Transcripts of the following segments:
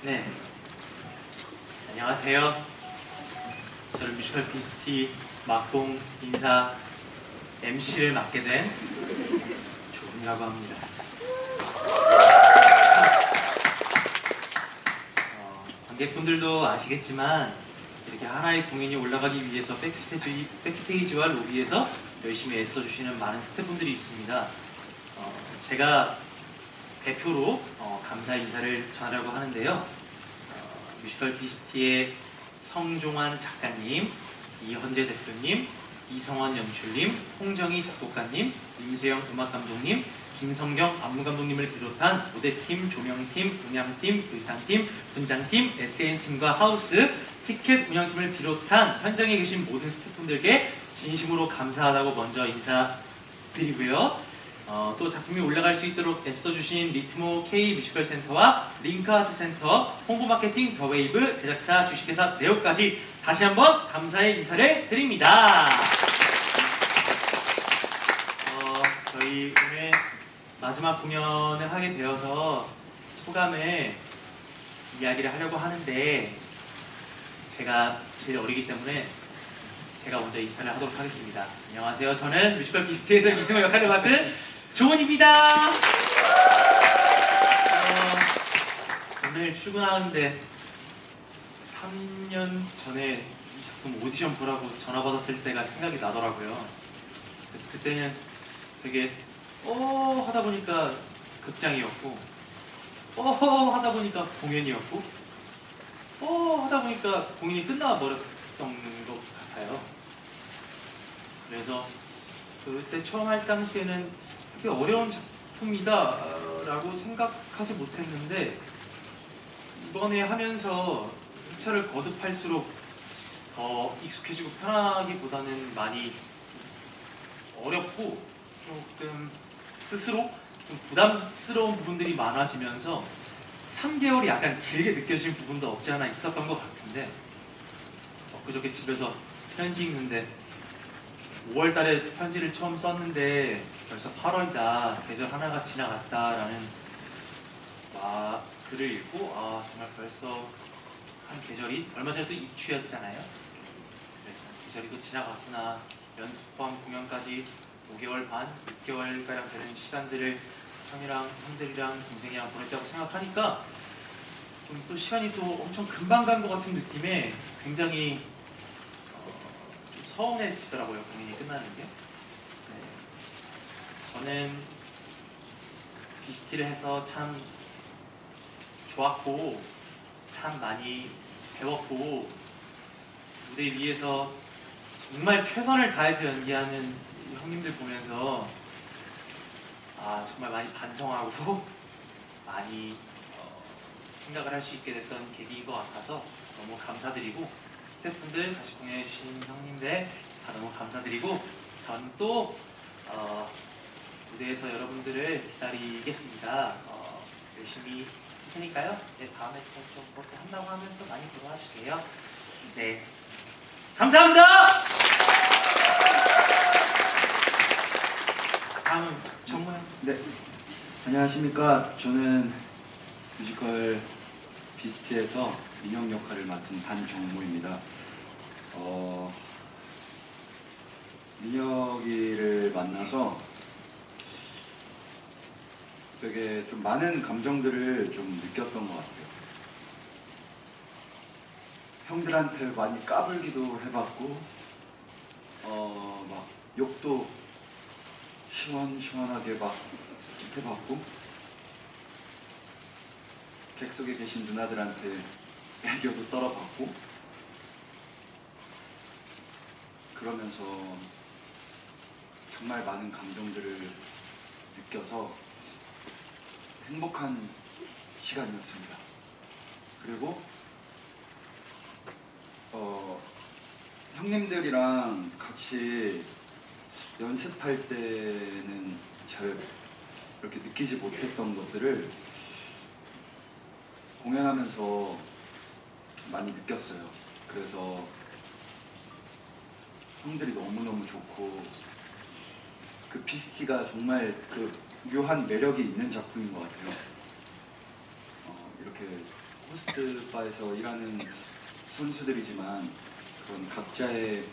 네. 안녕하세요. 저는 뮤지컬 비스티 막공 인사 MC를 맡게 된 조금이라고 합니다. 어, 관객분들도 아시겠지만 이렇게 하나의 공연이 올라가기 위해서 백스테이지, 백스테이지와 로비에서 열심히 애써주시는 많은 스태프분들이 있습니다. 어, 제가 대표로 어, 감사 인사를 전하려고 하는데요. 어, 뮤지컬 비스티의 성종환 작가님, 이현재 대표님, 이성원 연출님, 홍정희 작곡가님, 임세영 음악감독님, 김성경 안무감독님을 비롯한 무대팀, 조명팀, 음향팀, 의상팀, 분장팀, SN팀과 하우스, 티켓 운영팀을 비롯한 현장에 계신 모든 스태프분들께 진심으로 감사하다고 먼저 인사드리고요. 어, 또 작품이 올라갈 수 있도록 애써주신 리트모 K 뮤지컬 센터와 링크 아트 센터, 홍보 마케팅 더웨이브, 제작사 주식회사 네오까지 다시 한번 감사의 인사를 드립니다. 어, 저희 오늘 마지막 공연을 하게 되어서 소감을 이야기를 하려고 하는데 제가 제일 어리기 때문에 제가 먼저 인사를 하도록 하겠습니다. 안녕하세요. 저는 뮤지컬 비스트에서 이승호 역할을 맡은 조은입니다. 어, 오늘 출근하는데 3년 전에 이 작품 오디션 보라고 전화 받았을 때가 생각이 나더라고요. 그래서 그때는 되게 어 하다 보니까 극장이었고 어 하다 보니까 공연이었고 어 하다 보니까 공연이 끝나 버렸던 것 같아요. 그래서 그때 처음 할 당시에는 되게 어려운 작품이다라고 생각하지 못했는데 이번에 하면서 회차를 거듭할수록 더 익숙해지고 편하기보다는 많이 어렵고 조금 스스로 좀 부담스러운 부분들이 많아지면서 3개월이 약간 길게 느껴지는 부분도 없지 않아 있었던 것 같은데 엊그저께 집에서 편지 읽는데 5월 달에 편지를 처음 썼는데 벌써 8월이다. 계절 하나가 지나갔다라는 아, 글을 읽고 아 정말 벌써 한 계절이 얼마 전에 또 입추였잖아요. 그래서 계절이 또 지나갔구나. 연습 포함 공연까지 5개월 반, 6개월가량 되는 시간들을 형이랑 형들이랑 동생이랑 보냈다고 생각하니까 좀 또 시간이 또 엄청 금방 간 것 같은 느낌에 굉장히 서운해지더라고요 공연이 끝나는 게. 네. 저는 비스티를 해서 참 좋았고 참 많이 배웠고 무대 위에서 정말 최선을 다해서 연기하는 이 형님들 보면서 아 정말 많이 반성하고 많이 어, 생각을 할 수 있게 됐던 계기인 것 같아서 너무 감사드리고 스태프분들 같이 공연해 주신 형님들 다 너무 감사드리고 전또 어, 무대에서 여러분들을 기다리겠습니다. 어, 열심히 할 테니까요. 네, 다음에 또좀 그렇게 한다고 하면 또 많이 들어와 주세요. 네, 감사합니다. 다음은 정모양. 네, 안녕하십니까. 저는 뮤지컬 비스트에서 민영 역할을 맡은 반정모입니다. 어, 민혁이를 만나서 되게 좀 많은 감정들을 좀 느꼈던 것 같아요. 형들한테 많이 까불기도 해봤고, 어, 막 욕도 시원시원하게 막 해봤고 객석에 계신 누나들한테 애교도 떨어봤고 그러면서 정말 많은 감정들을 느껴서 행복한 시간이었습니다. 그리고 어, 형님들이랑 같이 연습할 때는 잘 이렇게 느끼지 못했던 것들을 공연하면서 많이 느꼈어요. 그래서 형들이 너무너무 좋고 그 비스티가 정말 그 묘한 매력이 있는 작품인 것 같아요. 어, 이렇게 호스트 바에서 일하는 선수들이지만 그런 각자의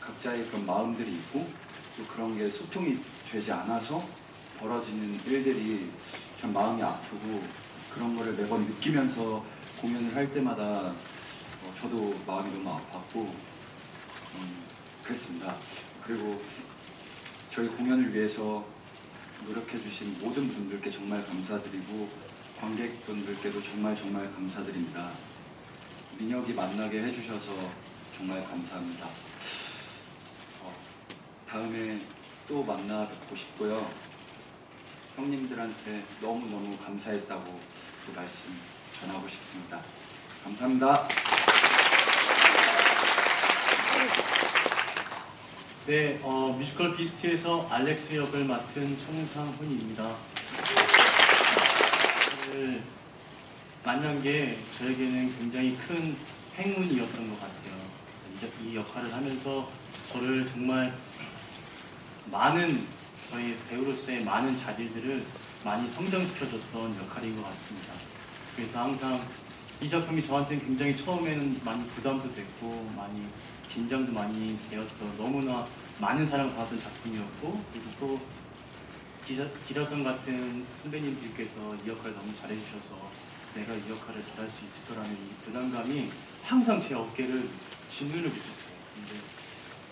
각자의 그런 마음들이 있고 또 그런 게 소통이 되지 않아서 벌어지는 일들이 참 마음이 아프고 그런 거를 매번 느끼면서 공연을 할 때마다 어, 저도 마음이 너무 아팠고 음, 그랬습니다. 그리고 저희 공연을 위해서 노력해주신 모든 분들께 정말 감사드리고 관객분들께도 정말 정말 감사드립니다. 민혁이 만나게 해주셔서 정말 감사합니다. 어, 다음에 또 만나 뵙고 싶고요. 형님들한테 너무너무 감사했다고 그 말씀 전하고 싶습니다. 감사합니다. 네, 어, 뮤지컬 비스트에서 알렉스 역을 맡은 송상훈입니다. 만난 게 저에게는 굉장히 큰 행운이었던 것 같아요. 이 역할을 하면서 저를 정말 많은 저희 배우로서의 많은 자질들을 많이 성장시켜줬던 역할인 것 같습니다. 그래서 항상 이 작품이 저한테는 굉장히 처음에는 많이 부담도 됐고 많이 긴장도 많이 되었던 너무나 많은 사랑을 받았던 작품이었고 그리고 또 기자, 기라성 같은 선배님들께서 이 역할을 너무 잘해주셔서 내가 이 역할을 잘할 수 있을 거라는 이 부담감이 항상 제 어깨를 짓누르고 있었어요. 근데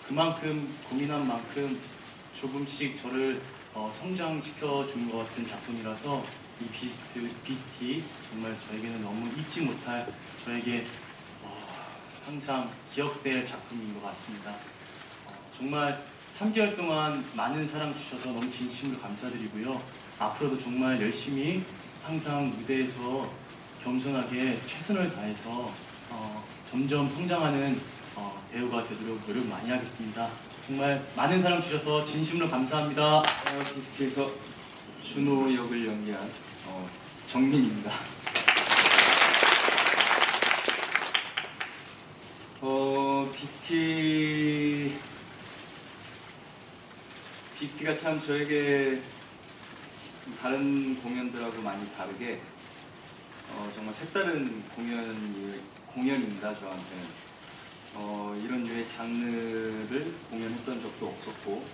그만큼 고민한 만큼 조금씩 저를 어, 성장시켜 준 것 같은 작품이라서 이 비스트, 비스티 정말 저에게는 너무 잊지 못할 저에게 어, 항상 기억될 작품인 것 같습니다. 어, 정말 3개월 동안 많은 사랑 주셔서 너무 진심으로 감사드리고요. 앞으로도 정말 열심히 항상 무대에서 겸손하게 최선을 다해서 어, 점점 성장하는 어, 배우가 되도록 노력 많이 하겠습니다. 정말 많은 사랑 주셔서 진심으로 감사합니다. 비스트에서 준호 역을 연기한 어, 정민입니다. 어, 비스티 비스티가 참 저에게 다른 공연들하고 많이 다르게 어, 정말 색다른 공연 공연입니다 저한테는. 어, 이런 류의 장르를 공연했던 적도 없었고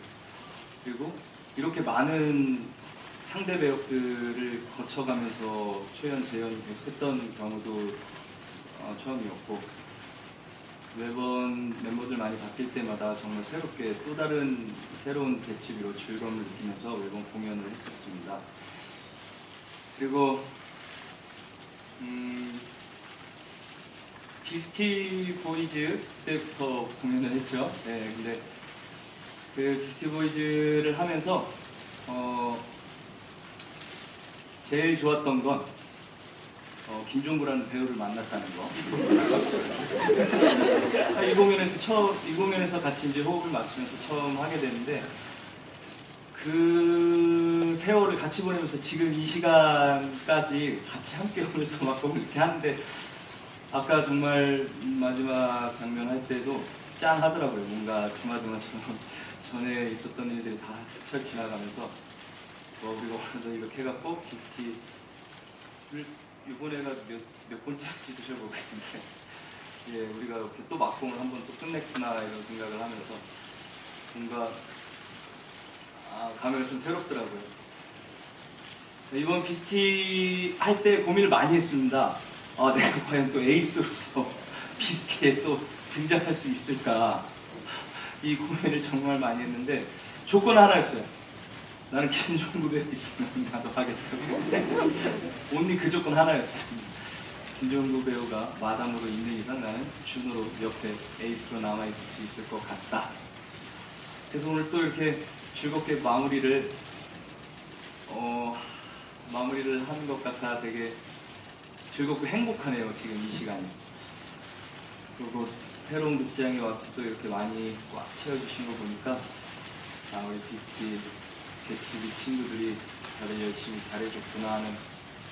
그리고 이렇게 많은 상대 배역들을 거쳐가면서 초연, 재연이 계속했던 경우도 어, 처음이었고 매번 멤버들 많이 바뀔 때마다 정말 새롭게 또 다른 새로운 대치비로 즐거움을 느끼면서 매번 공연을 했었습니다. 그리고 음, 비스티 보이즈 때부터 공연을 했죠. 네, 근데 그 비스티 보이즈를 하면서 어, 제일 좋았던 건 어, 김종구라는 배우를 만났다는 거. 아, 이 공연에서 처음 이 공연에서 같이 이제 호흡을 맞추면서 처음 하게 되는데 그 세월을 같이 보내면서 지금 이 시간까지 같이 함께 오늘 또 막고 이렇게 하는데 아까 정말 마지막 장면 할 때도 짠 하더라고요. 뭔가 주마등화처럼 전에 있었던 일들이 다 스쳐 지나가면서 뭐 우리가 오늘도 이렇게 해갖고 비스티를 이번에가 몇, 몇 번째인지 드셔보고 있는데 예, 우리가 이렇게 또 막공을 한 번 또 끝냈구나 이런 생각을 하면서 뭔가 아, 감회가 좀 새롭더라고요. 네, 이번 비스티 할 때 고민을 많이 했습니다. 아, 내가 과연 또 에이스로서 비스티에 또 등장할 수 있을까? 이 고민을 정말 많이 했는데 조건 하나였어요. 나는 김종국 배우 있으면 나도 하겠다고. 온리 그 조건 하나였습니다. 김종국 배우가 마담으로 있는 이상 나는 준호로 옆에 에이스로 남아있을 수 있을 것 같다. 그래서 오늘 또 이렇게 즐겁게 마무리를 어, 마무리를 하는 것 같아 되게 즐겁고 행복하네요 지금 이 시간이 그리고 새로운 극장에 와서 또 이렇게 많이 꽉 채워주신 거 보니까 아 우리 비스티 개츠비 친구들이 다들 열심히 잘해줬구나 하는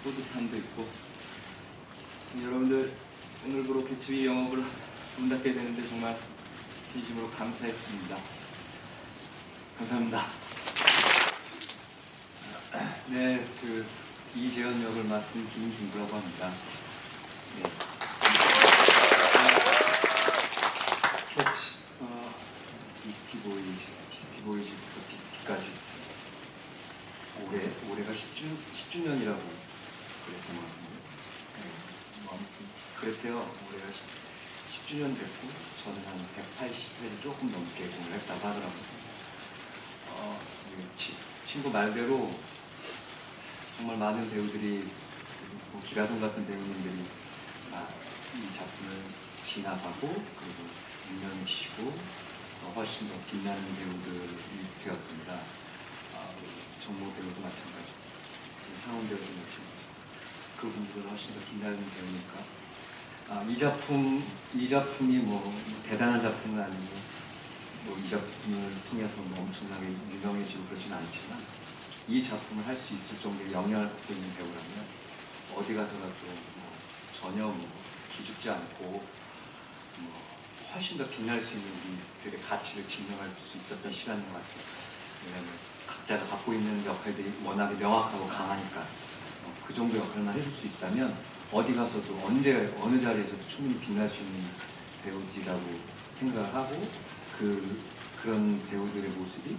뿌듯함도 있고. 여러분들 오늘부로 개츠비 영업을 문 닫게 되는데 정말 진심으로 감사했습니다. 감사합니다. 네, 그 이재현 역을 맡은 김준구라고 합니다. 네. 캐치, 어, 비스티 보이즈, 비스티 보이즈부터 비스티까지 올해가 10주 10주년이라고 그랬던 것 같은데. 네, 뭐 아무튼 그랬대요. 올해가 10, 10주년 됐고 저는 한 180회를 조금 넘게 공을 했다고 하더라고요. 어, 치, 친구 말대로 정말 많은 배우들이 뭐 기라성 같은 배우님들이 아, 이 작품을 지나가고 그리고 유명해지시고 어, 훨씬 더 빛나는 배우들이 되었습니다. 아, 정모 배우도 마찬가지, 우 마찬가지. 그분들은 훨씬 더 빛나는 배우니까 아, 이 작품 이 작품이 뭐, 뭐 대단한 작품은 아니고 뭐 이 작품을 통해서 뭐 엄청나게 유명해지고 그러지는 않지만 이 작품을 할 수 있을 정도의 영향을 갖고 있는 배우라면 어디 가서라도 뭐 전혀 뭐 기죽지 않고 뭐 훨씬 더 빛날 수 있는 우리들의 가치를 증명할 수 있었던 시간인 것 같아요. 왜냐하면 각자가 갖고 있는 역할들이 워낙에 명확하고 강하니까 어, 그 정도 역할만 해줄 수 있다면 어디 가서도 언제 어느 자리에서도 충분히 빛날 수 있는 배우지라고 생각을 하고 그 그런 배우들의 모습이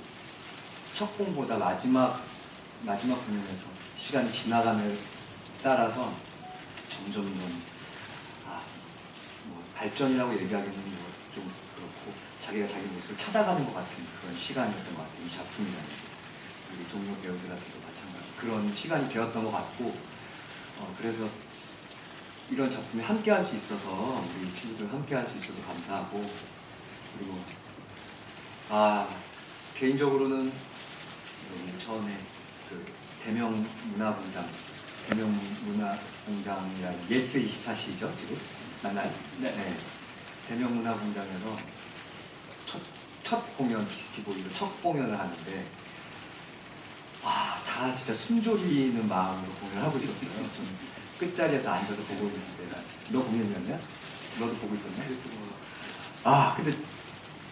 첫 공보다 마지막 마지막 공연에서 시간이 지나감에 따라서 점점점 아, 뭐 발전이라고 얘기하기는 뭐 좀 그렇고 자기가 자기 모습을 찾아가는 것 같은 그런 시간이었던 것 같아요. 이 작품이라는 게. 우리 동료 배우들한테도 마찬가지 그런 시간이 되었던 것 같고 어, 그래서 이런 작품에 함께 할 수 있어서 우리 친구들 함께 할 수 있어서 감사하고 그리고 아 개인적으로는 처음에 그 대명 문화공장 대명 문화공장이라는 예스 24시죠 지금 맞나요? 네. 대명 문화공장에서 첫, 첫 공연 비스티보이로 첫 공연을 하는데 와 다 진짜 숨졸이는 마음으로 공연을 하고 있었어요. 저는 끝자리에서 앉아서 보고 있는데 너 공연이었냐? 너도 보고 있었냐? 아 근데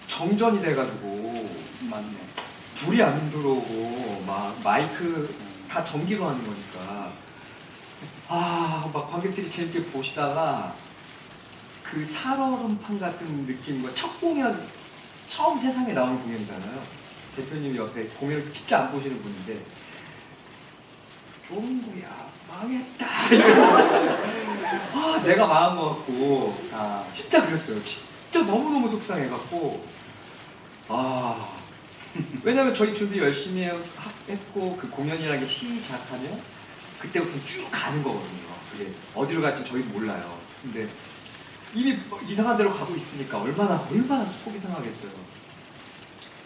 정전이 돼가지고 맞네. 불이 안 들어오고 막 마이크 다 전기로 하는 거니까 아 막 관객들이 재밌게 보시다가 그 살얼음판 같은 느낌과 첫 공연 처음 세상에 나온 공연이잖아요 대표님 옆에 공연을 진짜 안 보시는 분인데 종구야 망했다 아 내가 마음 먹었고 아 진짜 그랬어요 진짜 너무너무 속상해갖고 아 왜냐면 저희 준비 열심히 해- 했고 그 공연이라는 게 시작하면 그때부터 쭉 가는 거거든요. 그게 어디로 갈지 저희도 몰라요. 근데 이미 뭐 이상한 데로 가고 있으니까 얼마나 얼마나 속이 상하겠어요.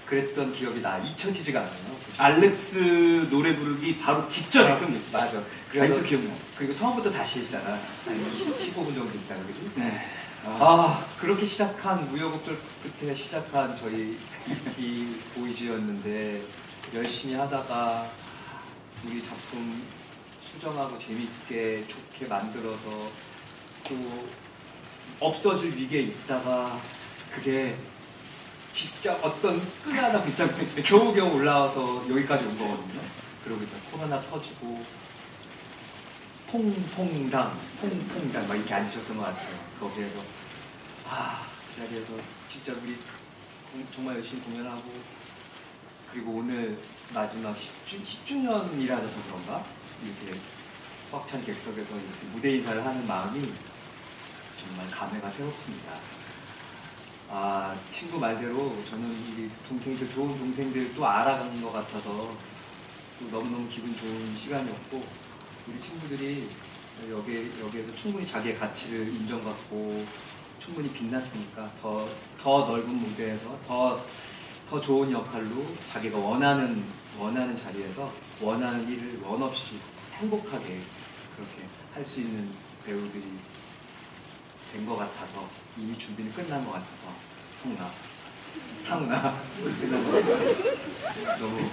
그랬던 기억이 나 잊혀지지가 않아요. 알렉스 노래 부르기 바로 직전에 끝냈어요. 맞아. 그래서 그래서 또 기억나. 그리고 처음부터 다시 했잖아. 한 20, 15분 정도 있다가 그지? 네. 아 그렇게 시작한 무효곡절 끝에 시작한 저희 이티 보이즈였는데 열심히 하다가 우리 작품 수정하고 재밌게 좋게 만들어서 또 없어질 위기에 있다가 그게 진짜 어떤 끈 하나 붙잡고 겨우겨우 올라와서 여기까지 온 거거든요. 그러고 이제 코로나 터지고 퐁퐁당, 퐁퐁당 막 이렇게 앉으셨던 것 같아요. 거기에서 아, 그 자리에서 진짜 우리 공- 정말 열심히 공연하고 그리고 오늘 마지막 10주, 10주 년이라서 그런가? 이렇게 꽉찬 객석에서 이렇게 무대 인사를 하는 마음이 정말 감회가 새롭습니다. 아, 친구 말대로 저는 우리 동생들, 좋은 동생들 또 알아가는 것 같아서 또 너무너무 기분 좋은 시간이었고 우리 친구들이 여기, 여기에서 충분히 자기의 가치를 인정받고 충분히 빛났으니까 더, 더 넓은 무대에서 더, 더 좋은 역할로 자기가 원하는, 원하는 자리에서 원하는 일을 원 없이 행복하게 그렇게 할 수 있는 배우들이 된 것 같아서 이미 준비는 끝난 것 같아서 성나 상나. 너무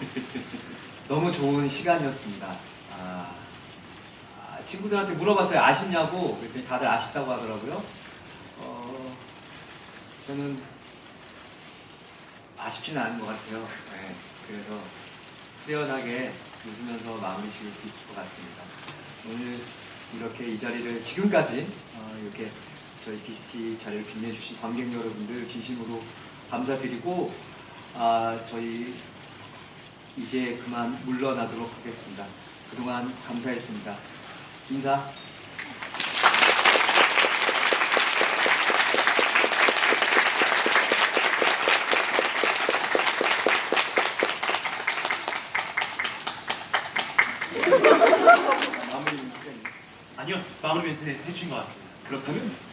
너무 좋은 시간이었습니다. 아, 아, 친구들한테 물어봤어요. 아쉽냐고 그랬더니 다들 아쉽다고 하더라고요. 어, 저는 아쉽지는 않은 것 같아요. 네, 그래서 후련하게 웃으면서 마무리 지을 수 있을 것 같습니다. 오늘 이렇게 이 자리를 지금까지 어, 이렇게 저희 비스티 자리를 빛내주신 관객 여러분들 진심으로 감사드리고 아, 저희 이제 그만 물러나도록 하겠습니다. 그동안 감사했습니다. 인사. 아니요, 마무리 멘트 해주신 것 같습니다. 그렇다면